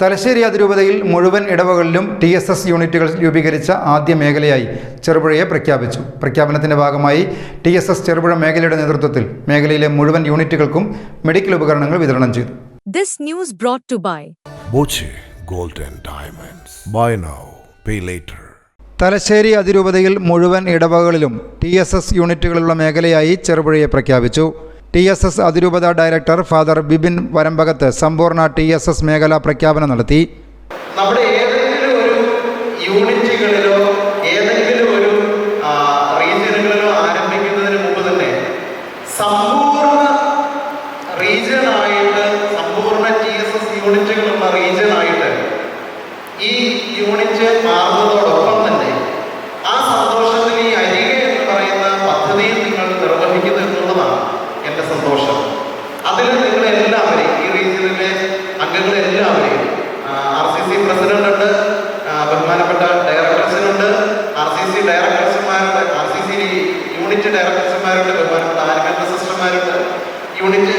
തലശ്ശേരി അതിരൂപതയിൽ മുഴുവൻ ഇടവകളിലും ടി എസ് എസ് യൂണിറ്റുകൾ രൂപീകരിച്ച ആദ്യ മേഖലയായി ചെറുപുഴയെ പ്രഖ്യാപിച്ചു പ്രഖ്യാപനത്തിന്റെ ഭാഗമായി ടി എസ് എസ് ചെറുപുഴ മേഖലയുടെ നേതൃത്വത്തിൽ മേഖലയിലെ മുഴുവൻ യൂണിറ്റുകൾക്കും മെഡിക്കൽ ഉപകരണങ്ങൾ വിതരണം ചെയ്തു this news brought to by Gold and Diamonds. Buy now, pay later. Thalassery അതിരൂപതയിൽ മുഴുവൻ ഇടവകളിലും ടി എസ് എസ് യൂണിറ്റുകളുള്ള മേഖലയായി ചെറുപുഴയെ പ്രഖ്യാപിച്ചു ടി എസ് എസ് അതിരൂപത ഡയറക്ടർ ഫാദർ ബിബിൻ വരമ്പകത്ത് സമ്പൂർണ ടി എസ് എസ് മേഖല പ്രഖ്യാപനം നടത്തി. നമ്മുടെ ഏതെങ്കിലും ഒരു യൂണിറ്റുകളിലോ ഏതെങ്കിലും ഒരു ആ, റീജിയനുകളിലോ ആരംഭിക്കുന്നതിന് മുമ്പ് തന്നെ സമ്പൂർണ റീജിയനായിട്ട് സമ്പൂർണ ടി എസ് എസ് യൂണിറ്റുകളുള്ള റീജിയനായിട്ട് ഈ യൂണിറ്റ് മാറുന്നതോടൊപ്പം തന്നെ ആ സന്തോഷത്തിൽ ഈ അരികെ എന്ന് പറയുന്ന പദ്ധതിയും നിങ്ങൾ നിർവഹിക്കുന്നു എന്നുള്ളതാണ് എന്റെ സന്തോഷം അതിൽ നിങ്ങളെല്ലാവരെയും ഈ റീജിയനിലെ അംഗങ്ങളെല്ലാവരെയും ആർ സി സി പ്രസിഡന്റ് ഉണ്ട് ആ, ബഹുമാനപ്പെട്ട ഡയറക്ടേഴ്സിനുണ്ട് ആർ സി സി ഡയറക്ടേഴ്സുമാരുണ്ട് ആർ സി സി യൂണിറ്റ് ഡയറക്ടേഴ്സുമാരുണ്ട് ബഹുമാനപ്പെട്ട ആനിമൽ സിസ്റ്റർമാരുണ്ട്. യൂണിറ്റ്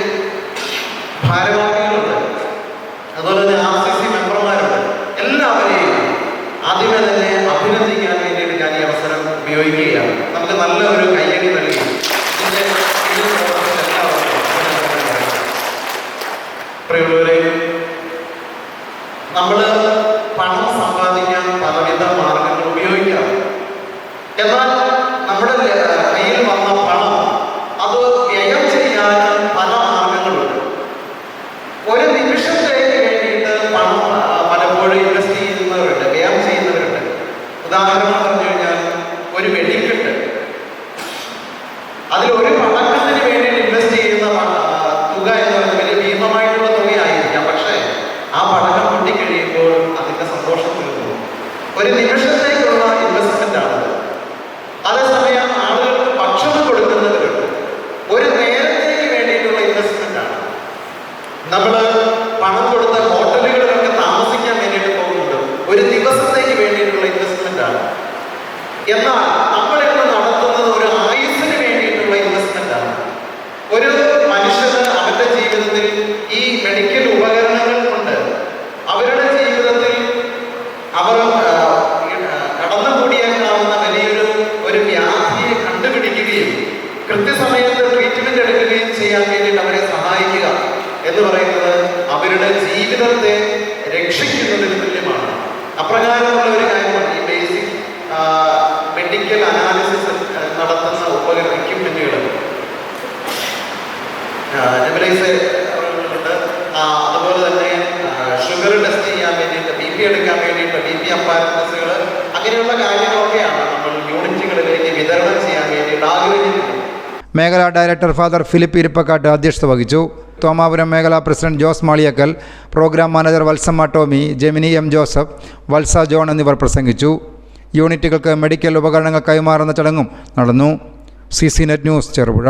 ഉദാഹരണം പറഞ്ഞു കഴിഞ്ഞാൽ ഒരു വെടിക്കെട്ട് അതിൽ ഒരു പടക്കത്തിന് വേണ്ടി ഇൻവെസ്റ്റ് ചെയ്യുന്ന തുക എന്ന് പറയുന്നത് വലിയ ഭീമമായിട്ടുള്ള തുകയായിരിക്കാം. പക്ഷേ ആ പടക്കം പൊട്ടിക്കഴിയുമ്പോൾ അതിന്റെ സന്തോഷം തീർന്നു. ഒരു നിമിഷത്തേക്കുള്ള ഇൻവെസ്റ്റ്മെന്റ് ആണ് അതേസമയം ആളുകൾക്ക് ഭക്ഷണം കൊടുക്കുന്നവരുണ്ട്. ഒരു നേരത്തേക്ക് വേണ്ടിയിട്ടുള്ള ഇൻവെസ്റ്റ്മെന്റ് ആണ്. നമ്മൾ എന്നാൽ ഇന്ന് നടത്തുന്നത് ഒരു ആയുസ്സിന് വേണ്ടിയിട്ടുള്ള ഇൻവെസ്റ്റ്മെന്റ് ആണ്. ഒരു മനുഷ്യന് അവരുടെ ജീവിതത്തിൽ ഈ മെഡിക്കൽ ഉപകരണങ്ങൾ കൊണ്ട് അവരുടെ ജീവിതത്തിൽ അവർ നെബുലൈസർ ഉണ്ട് അതുപോലെ തന്നെ ഷുഗർ ടെസ്റ്റ് ചെയ്യാൻ വേണ്ടിയിട്ട് ബി പി എടുക്കാൻ വേണ്ടിയിട്ട് ബി പി അപ്പാരൻസുകൾ അങ്ങനെയുള്ള കാര്യങ്ങളൊക്കെയാണ് നമ്മൾ യൂണിറ്റുകളിലേക്ക് വിതരണം ചെയ്യാൻ വേണ്ടിയിട്ട് ആഗ്രഹിക്കുന്നത്. മേഖലാ ഡയറക്ടർ ഫാദർ ഫിലിപ്പ് ഇരിപ്പക്കാട്ട് അധ്യക്ഷത വഹിച്ചു. തോമാപുരം മേഖലാ president Jose Maliyakkal programme manager Valsamma Tomy Gemini M Joseph Valsa John എന്നിവർ പ്രസംഗിച്ചു. യൂണിറ്റുകൾക്ക് മെഡിക്കൽ ഉപകരണങ്ങൾ കൈമാറുന്ന ചടങ്ങും നടന്നു. C C net news Cherupuzha.